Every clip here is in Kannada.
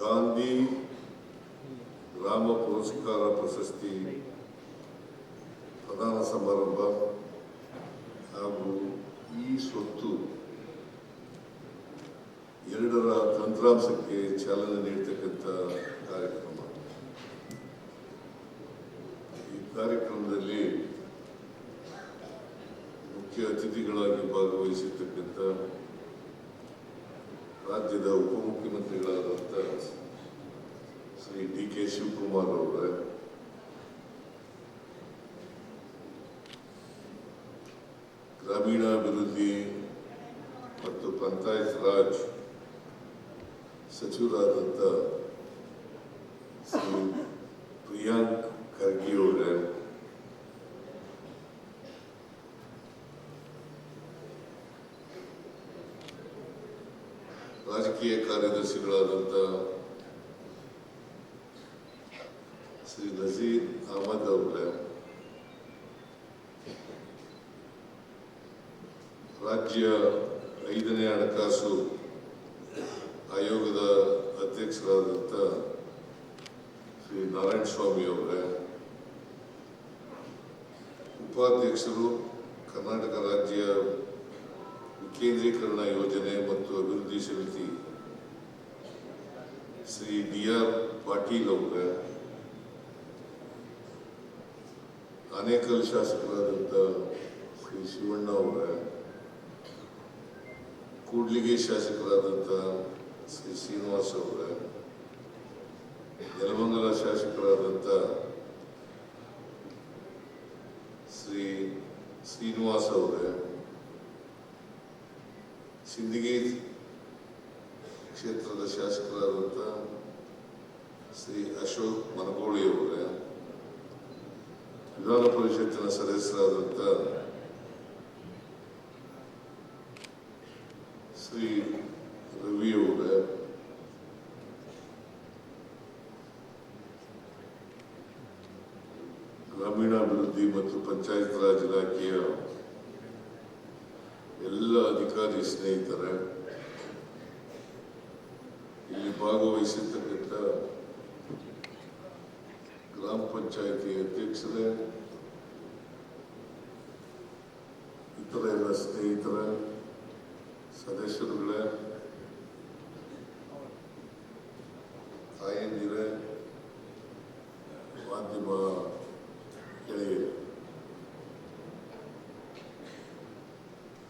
ಗಾಂಧಿ ಗ್ರಾಮ ಪುರಸ್ಕಾರ ಪ್ರಶಸ್ತಿ ಪ್ರದಾನ ಸಮಾರಂಭ ಹಾಗೂ ಈ ಸ್ವತ್ತು ಎರಡರ ತಂತ್ರಾಂಶಕ್ಕೆ ಚಾಲನೆ ನೀಡತಕ್ಕಂಥ ಕಾರ್ಯಕ್ರಮ. ಈ ಕಾರ್ಯಕ್ರಮದಲ್ಲಿ ಮುಖ್ಯ ಅತಿಥಿಗಳಾಗಿ ಭಾಗವಹಿಸಿರ್ತಕ್ಕಂಥ ರಾಜ್ಯದ ಉಪಮುಖ್ಯಮಂತ್ರಿಗಳಾದಂಥ ಶ್ರೀ ಡಿ ಕೆ ಶಿವಕುಮಾರ್ ಅವರೇ ಗ್ರಾಮೀಣಾಭಿವೃದ್ಧಿ ಮತ್ತು ಪಂಚಾಯತ್ ರಾಜ್ ಸಚಿವರಾದಂಥ ಶ್ರೀ ಪ್ರಿಯಾಂಕ್ ಖರ್ಗೆ ಅವರೇ ರಾಜಕೀಯ ಕಾರ್ಯದರ್ಶಿಗಳಾದಂಥ ಶ್ರೀ ನಜೀರ್ ಅಹಮದ್ ಅವರೇ, ರಾಜ್ಯ ಐದನೇ ಹಣಕಾಸು ಆಯೋಗದ ಅಧ್ಯಕ್ಷರಾದಂಥ ಶ್ರೀ ನಾರಾಯಣ ಸ್ವಾಮಿ ಅವರೇ, ಉಪಾಧ್ಯಕ್ಷರು ಕರ್ನಾಟಕ ರಾಜ್ಯ ವಿಕೇಂದ್ರೀಕರಣ ಯೋಜನೆ ಮತ್ತು ಅಭಿವೃದ್ಧಿ ಸಮಿತಿ ಶ್ರೀ ಡಿ ಆರ್ ಪಾಟೀಲ್ ಅವರೇ ಆನೇಕಲ್ ಶಾಸಕರಾದಂಥ ಶ್ರೀ ಶಿವಣ್ಣ ಅವರೇ, ಕೂಡ್ಲಿಗೆ ಶಾಸಕರಾದಂಥ ಶ್ರೀ ಶ್ರೀನಿವಾಸ್ ಅವರೇ ನೆಲಮಂಗಲ ಶಾಸಕರಾದಂಥ ಶ್ರೀ ಶ್ರೀನಿವಾಸ್ ಅವರೇ ಸಿಂದಗಿ ಕ್ಷೇತ್ರದ ಶಾಸಕರಾದಂಥ ಶ್ರೀ ಅಶೋಕ್ ಮನಗೋಳಿಯವರೇ ವಿಧಾನ ಪರಿಷತ್ತಿನ ಸದಸ್ಯರಾದಂಥ ಶ್ರೀ ರವಿ ಅವರೇ, ಗ್ರಾಮೀಣಾಭಿವೃದ್ಧಿ ಮತ್ತು ಪಂಚಾಯತ್ ರಾಜ್ ಇಲಾಖೆಯ ಎಲ್ಲ ಅಧಿಕಾರಿ ಸ್ನೇಹಿತರೆ ಇಲ್ಲಿ ಭಾಗವಹಿಸಿರ್ತಕ್ಕಂಥ ಗ್ರಾಮ ಪಂಚಾಯಿತಿ ಅಧ್ಯಕ್ಷರೇ ಇತರ ಎಲ್ಲ ಸ್ನೇಹಿತರ ಸದಸ್ಯರುಗಳೇ ತಾಯಂದಿರೇ ಮಾಧ್ಯಮ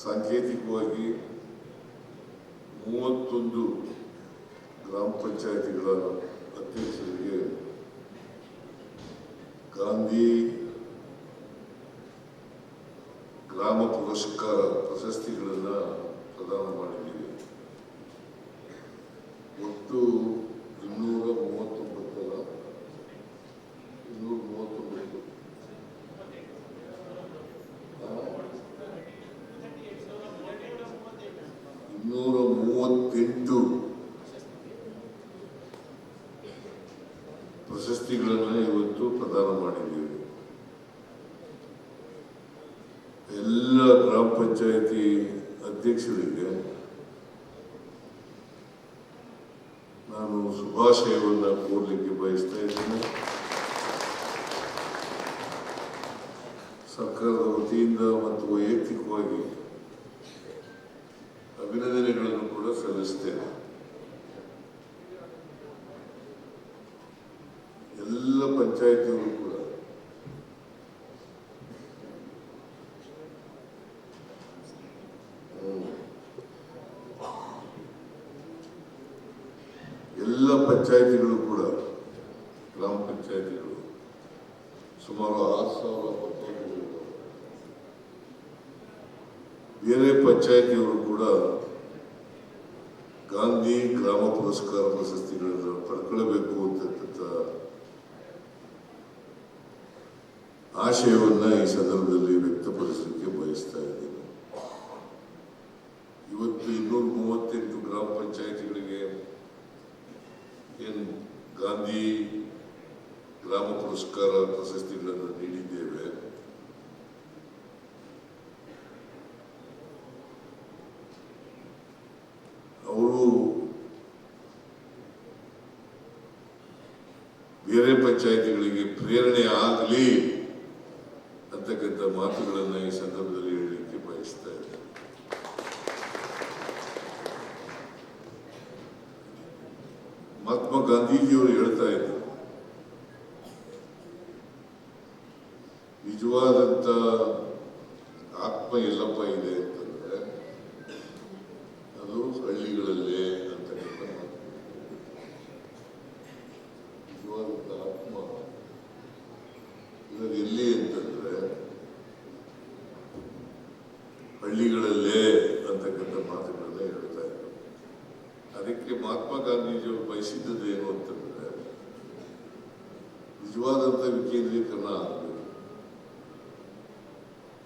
ಸಾಂಕೇತಿಕವಾಗಿ ಮೂವತ್ತೊಂದು ಗ್ರಾಮ ಪಂಚಾಯಿತಿಗಳ ಅಧ್ಯಕ್ಷರಿಗೆ ಗಾಂಧಿ ಗ್ರಾಮ ಪುರಸ್ಕಾರ ಪ್ರಶಸ್ತಿಗಳನ್ನು ಪ್ರದಾನ ಮಾಡಿದ್ದೀವಿ ಒಟ್ಟು ಇನ್ನೂರ ಮೂವತ್ತೊಂಬತ್ತರ ಇನ್ನೂರ ಮೂವತ್ತೊಂಬತ್ತು ಇನ್ನೂರ ಮೂವತ್ತೆಂಟು ಪ್ರಶಸ್ತಿಗಳನ್ನು ಇವತ್ತು ಪ್ರದಾನ ಮಾಡಿದ್ದೀವಿ ಎಲ್ಲ ಗ್ರಾಮ ಪಂಚಾಯತಿ ಅಧ್ಯಕ್ಷರಿಗೆ ನಾನು ಶುಭಾಶಯವನ್ನು ಕೋರಲಿಕ್ಕೆ ಬಯಸ್ತಾ ಇದ್ದೇನೆ. ಸರ್ಕಾರದ ವತಿಯಿಂದ ಮತ್ತು ವೈಯಕ್ತಿಕವಾಗಿ ಅಭಿನಂದನೆಗಳನ್ನು ಕೂಡ ಸಲ್ಲಿಸ್ತೇನೆ ಎಲ್ಲ ಪಂಚಾಯತಿಯವರು ಕೂಡ ಹ್ಮ್. ಎಲ್ಲ ಪಂಚಾಯಿತಿಗಳು ಕೂಡ, ಗ್ರಾಮ ಪಂಚಾಯಿತಿಗಳು, ಸುಮಾರು ಆರು ಸಾವಿರ ಪಂಚಾಯತಿಗಳು ಬೇರೆ ಪಂಚಾಯಿತಿಯವರು ಕೂಡ ಗಾಂಧಿ ಗ್ರಾಮ ಪುರಸ್ಕಾರ ಪ್ರಶಸ್ತಿಗಳನ್ನು ಪಡ್ಕೊಳ್ಬೇಕು ಅಂತಕ್ಕಂಥ ಆಶಯವನ್ನ ಈ ಸಂದರ್ಭದಲ್ಲಿ ವ್ಯಕ್ತಪಡಿಸಲಿಕ್ಕೆ ಬಯಸ್ತಾ ಇದ್ದೀನಿ ಇವತ್ತು ಇನ್ನೂರ ಮೂವತ್ತೆಂಟು ಗ್ರಾಮ ಪಂಚಾಯತಿಗಳಿಗೆ ಏನು ಗಾಂಧಿ ಗ್ರಾಮ ಪುರಸ್ಕಾರ ಪ್ರಶಸ್ತಿಗಳನ್ನು ನೀಡಿದ್ದೇವೆ. ಅವರು ಬೇರೆ ಪಂಚಾಯಿತಿಗಳಿಗೆ ಪ್ರೇರಣೆ ಆಗಲಿ ಅಂತಕ್ಕಂಥ ಮಾತುಗಳನ್ನು ಈ ಸಂದರ್ಭದಲ್ಲಿ ಹೇಳಲಿಕ್ಕೆ ಬಯಸ್ತಾ ಇದ್ದಾರೆ ಮಹಾತ್ಮ ಗಾಂಧೀಜಿಯವರು ಹೇಳ್ತಾ ಇದ್ರು ನಿಜವಾದಂತ ಆತ್ಮ ಎಲ್ಲಪ್ಪ ಇದೆ ಅಂತಂದ್ರೆ ಅದು ಹಳ್ಳಿಗಳಲ್ಲೇ ಅಂತಕ್ಕಂಥ ಮಾತು ನಿಜವಾದಂತ ಆತ್ಮ ಇರೋದು ಎಲ್ಲಿ ಅಂತಂದ್ರೆ ಹಳ್ಳಿಗಳಲ್ಲೇ ಅಂತಕ್ಕಂಥ ಮಾತುಗಳನ್ನ ಹೇಳ್ತಾ ಇದ್ರು. ಅದಕ್ಕೆ ಮಹಾತ್ಮ ಗಾಂಧೀಜಿಯವರು ಏನು ಅಂತಂದ್ರೆ, ನಿಜವಾದಂತ ವಿಕೇಂದ್ರೀಕರಣ ಆಗಬೇಕು.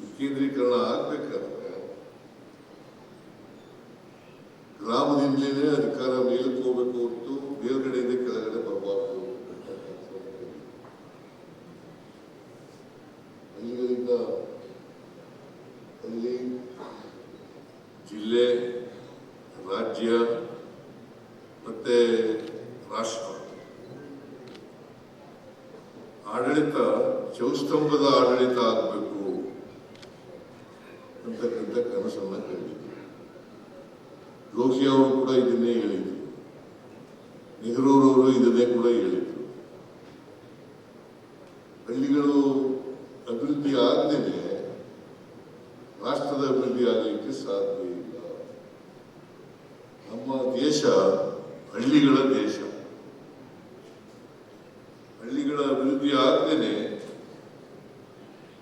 ವಿಕೇಂದ್ರೀಕರಣ ಆಗ್ಬೇಕಾದ್ರೆ ಗ್ರಾಮದಿಂದಲೇ ಅಧಿಕಾರ ಮೇಲಕ್ಕೆ ಹೋಗ್ಬೇಕು ಹೊರತು ಮೇಲ್ಗಡೆಯಿಂದ ಕೆಳಗಡೆ ಬರಬಾರ್ದು ಹಳ್ಳಿಗಳಿಂದ ಜಿಲ್ಲೆ ರಾಜ್ಯ ಮತ್ತೆ ರಾಷ್ಟ್ರ ಆಡಳಿತ ಚೌಸ್ತಂಭದ ಆಡಳಿತ ಆಗಬೇಕು ಅಂತಕ್ಕಂಥ ಕನಸನ್ನ ಕೇಳಿದ್ರು ಲೋಕಿ ಅವರು ಕೂಡ ಇದನ್ನೇ ಹೇಳಿದ್ರು. ನೆಹರೂರವರು ಇದನ್ನೇ ಕೂಡ ಹೇಳಿದ್ರು. ಹಳ್ಳಿಗಳು ಅಭಿವೃದ್ಧಿ ಆಗದೇನೆ ಸಾಧ್ಯ ಇಲ್ಲ. ನಮ್ಮ ದೇಶ ಹಳ್ಳಿಗಳ ದೇಶ. ಹಳ್ಳಿಗಳ ಅಭಿವೃದ್ಧಿ ಆಗದೇನೆ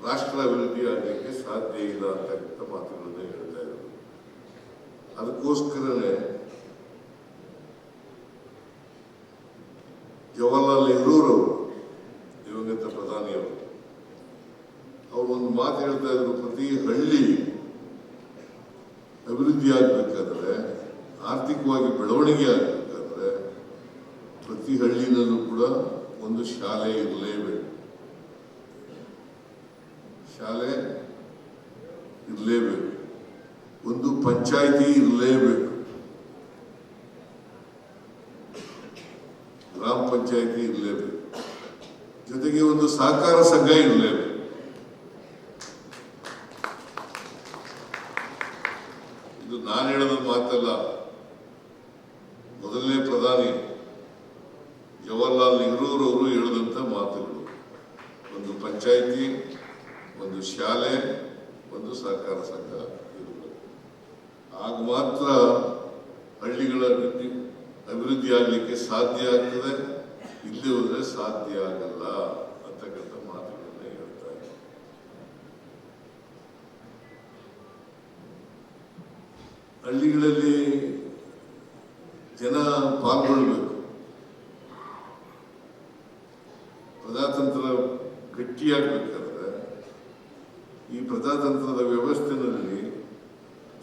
ರಾಷ್ಟ್ರ ಅಭಿವೃದ್ಧಿ ಆಗಲಿಕ್ಕೆ ಸಾಧ್ಯ ಇಲ್ಲ ಅಂತಕ್ಕಂಥ ಮಾತುಗಳನ್ನ ಹೇಳ್ತಾ ಇದ್ರು ಅದಕ್ಕೋಸ್ಕರನೇ ಜವಾಹರ್ಲಾಲ್ ನೆಹರೂರು ದಿವಂಗತ ಪ್ರಧಾನಿಯವರು ಅವರು ಒಂದು ಮಾತು ಹೇಳ್ತಾ ಇದ್ರು, ಪ್ರತಿ ಹಳ್ಳಿ ಅಭಿವೃದ್ಧಿ ಆಗಬೇಕಾದ್ರೆ, ಆರ್ಥಿಕವಾಗಿ ಬೆಳವಣಿಗೆ ಆಗಬೇಕಾದ್ರೆ, ಪ್ರತಿ ಹಳ್ಳಿನಲ್ಲೂ ಕೂಡ ಒಂದು ಶಾಲೆ ಇರಲೇಬೇಕು. ಶಾಲೆ ಇರಲೇಬೇಕು. ಒಂದು ಪಂಚಾಯಿತಿ ಇರಲೇಬೇಕು. ಗ್ರಾಮ ಪಂಚಾಯಿತಿ ಇರಲೇಬೇಕು. ಜೊತೆಗೆ ಒಂದು ಸಹಕಾರ ಸಂಘ ಇರಲೇಬೇಕು ಇದು ನಾನು ಹೇಳೋದ ಮಾತಲ್ಲ ಮೊದಲನೇ ಪ್ರಧಾನಿ ಜವಾಹರ್ಲಾಲ್ ನೆಹರೂರವರು ಹೇಳಿದಂಥ ಮಾತುಗಳು ಒಂದು ಪಂಚಾಯಿತಿ ಒಂದು ಶಾಲೆ ಒಂದು ಸಹಕಾರ ಸಂಘ ಇರಬೇಕು ಆಗ ಮಾತ್ರ ಹಳ್ಳಿಗಳ ಅಭಿವೃದ್ಧಿ ಅಭಿವೃದ್ಧಿ ಆಗಲಿಕ್ಕೆ ಸಾಧ್ಯ ಆಗ್ತದೆ? ಇಲ್ಲಿ ಹೋದ್ರೆ ಸಾಧ್ಯ ಆಗಲ್ಲ ಅಂತಕ್ಕಂಥ ಮಾತುಗಳನ್ನ ಹೇಳ್ತಾರೆ ಹಳ್ಳಿಗಳಲ್ಲಿ ಜನ ಪಾಲ್ಗೊಳ್ಬೇಕು. ಪ್ರಜಾತಂತ್ರ ಗಟ್ಟಿಯಾಗಬೇಕಾದ್ರೆ ಈ ಪ್ರಜಾತಂತ್ರದ ವ್ಯವಸ್ಥೆನಲ್ಲಿ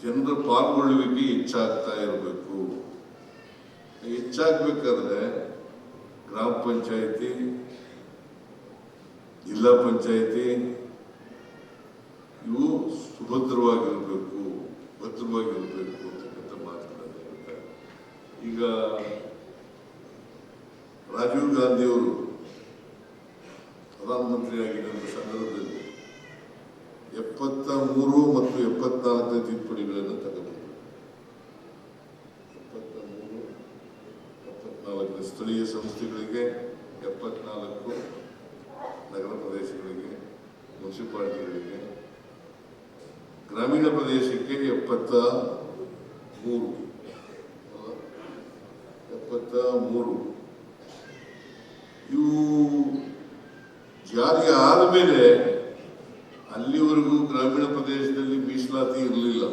ಜನರ ಪಾಲ್ಗೊಳ್ಳುವಿಕೆ ಹೆಚ್ಚಾಗ್ತಾ ಇರಬೇಕು. ಹೆಚ್ಚಾಗಬೇಕಾದ್ರೆ ಗ್ರಾಮ ಪಂಚಾಯಿತಿ, ಜಿಲ್ಲಾ ಪಂಚಾಯಿತಿ, ಇವು ಸುಭದ್ರವಾಗಿರಬೇಕು, ಭದ್ರವಾಗಿರಬೇಕು ಅಂತಕ್ಕಂಥ ಮಾತುಗಳನ್ನು ಹೇಳ್ತಾರೆ ಈಗ ರಾಜೀವ್ ಗಾಂಧಿಯವರು ಪ್ರಧಾನಮಂತ್ರಿ ಆಗಿದ್ದಂಥ ಸಂದರ್ಭದಲ್ಲಿ ಎಪ್ಪತ್ತ ಮೂರು ಮತ್ತು ಎಪ್ಪತ್ನಾಲ್ಕನೇ ತಿದ್ದುಪಡಿಗಳನ್ನು ತಗೊಂಡ್ರು ಎಪ್ಪತ್ತ ಮೂರು ಎಪ್ಪತ್ನಾಲ್ಕನೇ ಸ್ಥಳೀಯ ಸಂಸ್ಥೆಗಳಿಗೆ ಎಪ್ಪತ್ನಾಲ್ಕು ನಗರ ಪ್ರದೇಶಗಳಿಗೆ, ಮುನ್ಸಿಪಾಲಿಟಿಗಳಿಗೆ, ಗ್ರಾಮೀಣ ಪ್ರದೇಶಕ್ಕೆ ಎಪ್ಪತ್ತ ಮೂರು ಎಪ್ಪತ್ತ ಮೂರು ಇವು ಜಾರಿ ಆದಮೇಲೆ ಅಲ್ಲಿವರೆಗೂ ಗ್ರಾಮೀಣ ಪ್ರದೇಶದಲ್ಲಿ ಮೀಸಲಾತಿ ಇರಲಿಲ್ಲ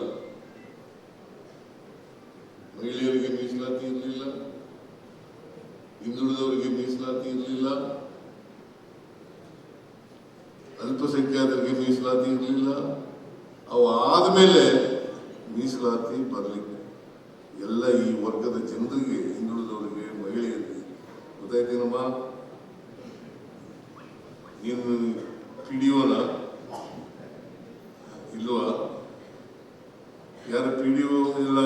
ಮಹಿಳೆಯರಿಗೆ ಮೀಸಲಾತಿ ಇರಲಿಲ್ಲ ಹಿಂದುಳಿದವರಿಗೆ ಮೀಸಲಾತಿ ಇರಲಿಲ್ಲ ಅಲ್ಪಸಂಖ್ಯಾತರಿಗೆ ಮೀಸಲಾತಿ ಇರಲಿಲ್ಲ. ಅವು ಆದಮೇಲೆ ಮೀಸಲಾತಿ ಬರಲಿಕ್ಕೆ ಎಲ್ಲ ಈ ವರ್ಗದ ಜನರಿಗೆ, ಹಿಂದುಳಿದವರಿಗೆ, ಮಹಿಳೆಯರಿಗೆ ಗೊತ್ತಾಯ್ತೇನಮ್ಮ? ನೀನು ಪಿ ಡಿ ಓನ ಇಲ್ವಾ? ಯಾರು ಪಿ ಡಿ ಒ ಇಲ್ಲ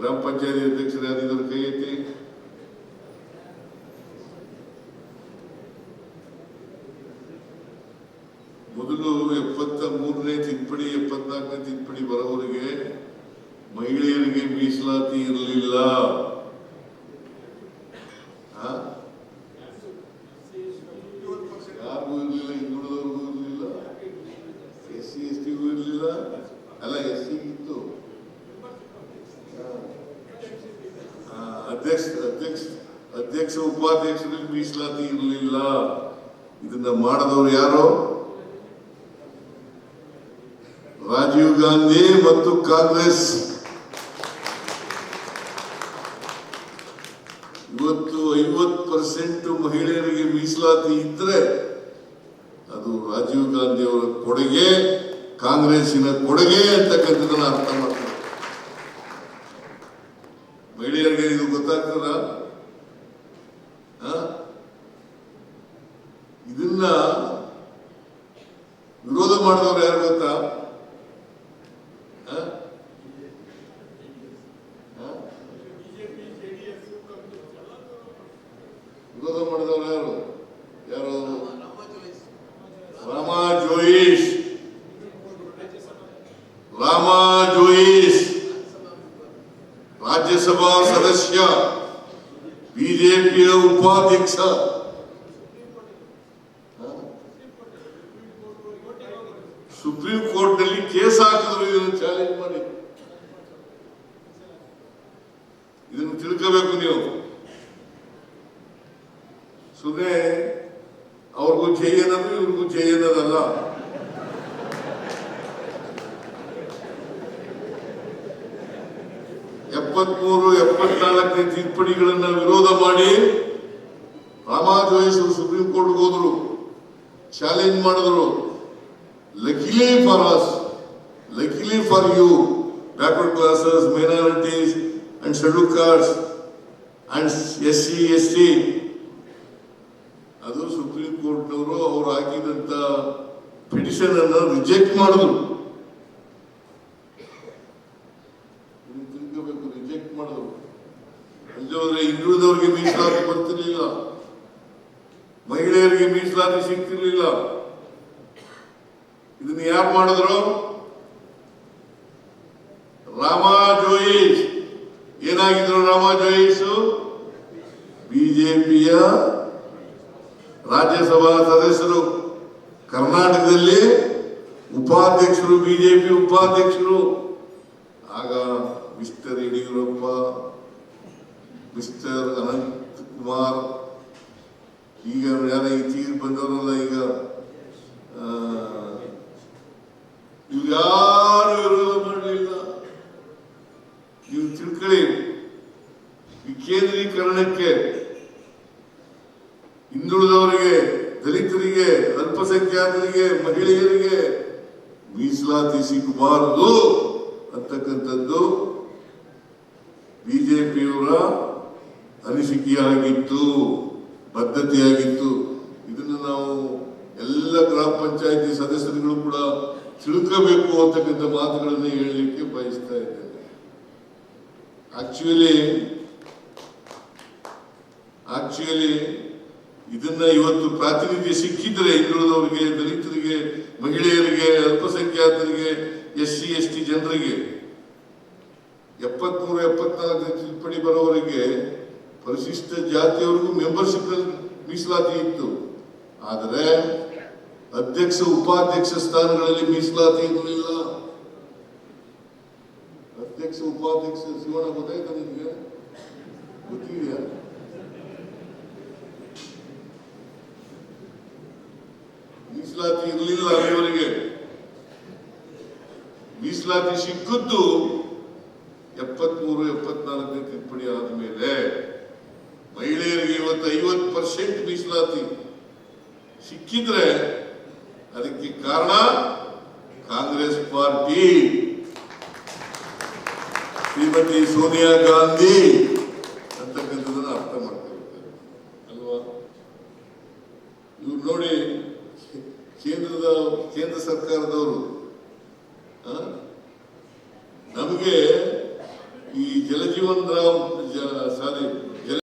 ಗ್ರಾಮ ಪಂಚಾಯತಿ ಅಧ್ಯಕ್ಷರು ಯಾರಿದ್ದಾರೆ ಕೈ ಎತ್ತಿ ಅಧ್ಯಕ್ಷ ಅಧ್ಯಕ್ಷ ಅಧ್ಯಕ್ಷ ಉಪಾಧ್ಯಕ್ಷರಲ್ಲಿ ಮೀಸಲಾತಿ ಇರಲಿಲ್ಲ. ಇದನ್ನ ಮಾಡದವರು ಯಾರು? ರಾಜೀವ್ ಗಾಂಧಿ ಮತ್ತು ಕಾಂಗ್ರೆಸ್. ಇವತ್ತು ಐವತ್ತು ಪರ್ಸೆಂಟ್ ಮಹಿಳೆಯರಿಗೆ ಮೀಸಲಾತಿ ಇದ್ರೆ ಅದು ರಾಜೀವ್ ಗಾಂಧಿ ಅವರ ಕೊಡುಗೆ, ಕಾಂಗ್ರೆಸ್ಸಿನ ಕೊಡುಗೆ ಅಂತಕ್ಕಂಥದ್ದನ್ನ ಅರ್ಥ ಮಾಡ್ತಾರೆ ಮಹಿಳೆಯರಿಗೆ ಇದು ಗೊತ್ತಾಗ್ತದ ಇದನ್ನ ವಿರೋಧ ಮಾಡಿದವರು ಯಾರು ಗೊತ್ತಾ ಆ? ಆ? ವಿರೋಧ ಮಾಡಿದವರು ಯಾರು? ಯಾರು ರಾಮ ಜೋಯಿಸ್. ರಾಮಾ ಜೋಯಿಸ್. ರಾಜ್ಯಸಭಾ ಸದಸ್ಯ ಬಿಜೆಪಿಯ ಉಪಾಧ್ಯಕ್ಷ. ಸುಪ್ರೀಂ ಕೋರ್ಟ್ನಲ್ಲಿ ಕೇಸ್ ಹಾಕಿದ್ರು ಇದನ್ನು ಚಾಲೆಂಜ್ ಮಾಡಿ. ಇದನ್ನು ತಿಳ್ಕೋಬೇಕು ನೀವು. ಸುಮ್ಮನೆ ಅವ್ರಿಗೂ ಜೈ ಅನ್ನೋದು ಇವ್ರಿಗೂ ಜೈ ಅನ್ನೋದಲ್ಲ ಎಪ್ಪತ್ಮೂರು, ಎಪ್ಪತ್ನಾಲ್ಕನೇ ತಿದ್ದುಪಡಿಗಳನ್ನ ವಿರೋಧ ಮಾಡಿ ರಾಮಾ ಜೋಯಿಸ್ ಅವರು ಸುಪ್ರೀಂ ಕೋರ್ಟ್ಗೆ ಹೋದ್ರು. ಚಾಲೆಂಜ್ ಮಾಡಿದ್ರು. Luckily for us luckily for you backward classes minorities and schedule caste and S C S T ಅದು ಸುಪ್ರೀಂ ಕೋರ್ಟ್ನವರು ಅವರು ಹಾಕಿದಂತ ಪಿಟಿಷನ್ ರಿಜೆಕ್ಟ್ ಮಾಡಿದ್ರು. ತಿಳ್ಕೋಬೇಕು ರಿಜೆಕ್ಟ್ ಮಾಡಿದ್ರು. ಅಂದ್ರೆ ಹಿಂದುಳಿದವರಿಗೆ ಮೀಸಲಾತಿ ಬರ್ತಿರ್ಲಿಲ್ಲ ಮಹಿಳೆಯರಿಗೆ ಮೀಸಲಾತಿ ಸಿಗ್ತಿರ್ಲಿಲ್ಲ. ಇದನ್ನ ಯಾರು ಮಾಡಿದ್ರು? ರಾಮಾ ಜೋಯಿಸ್. ಏನಾಗಿದ್ರು ರಾಮಾ ಜೋಯಿಸ್? ಬಿಜೆಪಿಯ ರಾಜ್ಯಸಭಾ ಸದಸ್ಯರು. ಕರ್ನಾಟಕದಲ್ಲಿ ಉಪಾಧ್ಯಕ್ಷರು ಬಿಜೆಪಿ ಉಪಾಧ್ಯಕ್ಷರು ಆಗ ಮಿಸ್ಟರ್ ಯಡಿಯೂರಪ್ಪ ಮಿಸ್ಟರ್ ಅನಂತ್ ಕುಮಾರ್ ಈಗ ಯಾರ ಇತ್ತೀಚೆಗೆ ಬಂದವರಲ್ಲ ಈಗ ಆ, ಇವ್ರು ಯಾರು ವಿರೋಧ ಮಾಡಲಿಲ್ಲ ನೀವು ತಿಳ್ಕೊಳ್ಳಿ ವಿಕೇಂದ್ರೀಕರಣಕ್ಕೆ ಹಿಂದುಳಿದವರಿಗೆ ದಲಿತರಿಗೆ ಅಲ್ಪಸಂಖ್ಯಾತರಿಗೆ ಮಹಿಳೆಯರಿಗೆ ಮೀಸಲಾತಿ ಸಿಗಬಾರದು ಅಂತಕ್ಕಂಥದ್ದು ಬಿಜೆಪಿಯವರ ಅನಿಸಿಕೆಯಾಗಿತ್ತು, ಬದ್ಧತೆಯಾಗಿತ್ತು. ಇದನ್ನು ನಾವು ಎಲ್ಲ ಗ್ರಾಮ ಪಂಚಾಯತಿ ಸದಸ್ಯರುಗಳು ಕೂಡ ತಿಳ್ಕೋಬೇಕು ಅಂತಕ್ಕಂಥ ಮಾತುಗಳನ್ನು ಹೇಳಲಿಕ್ಕೆ ಬಯಸ್ತಾ ಇದ್ದೇನೆ. ಆಕ್ಚುಲಿ ಆಕ್ಚುಲಿ ಇದನ್ನ ಇವತ್ತು ಪ್ರಾತಿನಿಧ್ಯ ಸಿಕ್ಕಿದ್ರೆ ಹಿಂದುಳಿದವರಿಗೆ ದಲಿತರಿಗೆ, ಮಹಿಳೆಯರಿಗೆ, ಅಲ್ಪಸಂಖ್ಯಾತರಿಗೆ ಎಸ್ ಸಿ ಎಸ್ ಟಿ ಜನರಿಗೆ ಎಪ್ಪತ್ಮೂರು, ಎಪ್ಪತ್ನಾಲ್ಕು ತಿದ್ದುಪಡಿ ಬರೋವರಿಗೆ ಪರಿಶಿಷ್ಟ ಜಾತಿಯವರಿಗೂ ಮೆಂಬರ್ಶಿಪ್ ಮೀಸಲಾತಿ ಇತ್ತು. ಆದರೆ ಅಧ್ಯಕ್ಷ, ಉಪಾಧ್ಯಕ್ಷ ಸ್ಥಾನಗಳಲ್ಲಿ ಮೀಸಲಾತಿ ಇರಲಿಲ್ಲ. ಅಧ್ಯಕ್ಷ, ಉಪಾಧ್ಯಕ್ಷ, ಶಿವಣ್ಣ ಗೊತ್ತಾಯ್ತಾ ನಿಮಗೆ ಗೊತ್ತಿದೆಯಾ ಮೀಸಲಾತಿ ಇರಲಿಲ್ಲ ಅಲ್ಲಿವರೆಗೆ ಮೀಸಲಾತಿ ಸಿಕ್ಕದ್ದು ಎಪ್ಪತ್ಮೂರು, ಎಪ್ಪತ್ನಾಲ್ಕನೇ ತಿದ್ದುಪಡಿ ಆದಮೇಲೆ ಮಹಿಳೆಯರಿಗೆ ಇವತ್ತು ಐವತ್ತು ಪರ್ಸೆಂಟ್ ಮೀಸಲಾತಿ ಸಿಕ್ಕಿದ್ರೆ ಅದಕ್ಕೆ ಕಾರಣ ಕಾಂಗ್ರೆಸ್ ಪಾರ್ಟಿ. ಶ್ರೀಮತಿ ಸೋನಿಯಾ ಗಾಂಧಿ ಅಂತಕ್ಕಂಥದ್ದನ್ನು ಅರ್ಥ ಮಾಡ್ಕೊಳ್ತಾರೆ ಅಲ್ವಾ? ಇವ್ರು ನೋಡಿ ಕೇಂದ್ರದ, ಕೇಂದ್ರ ಸರ್ಕಾರದವರು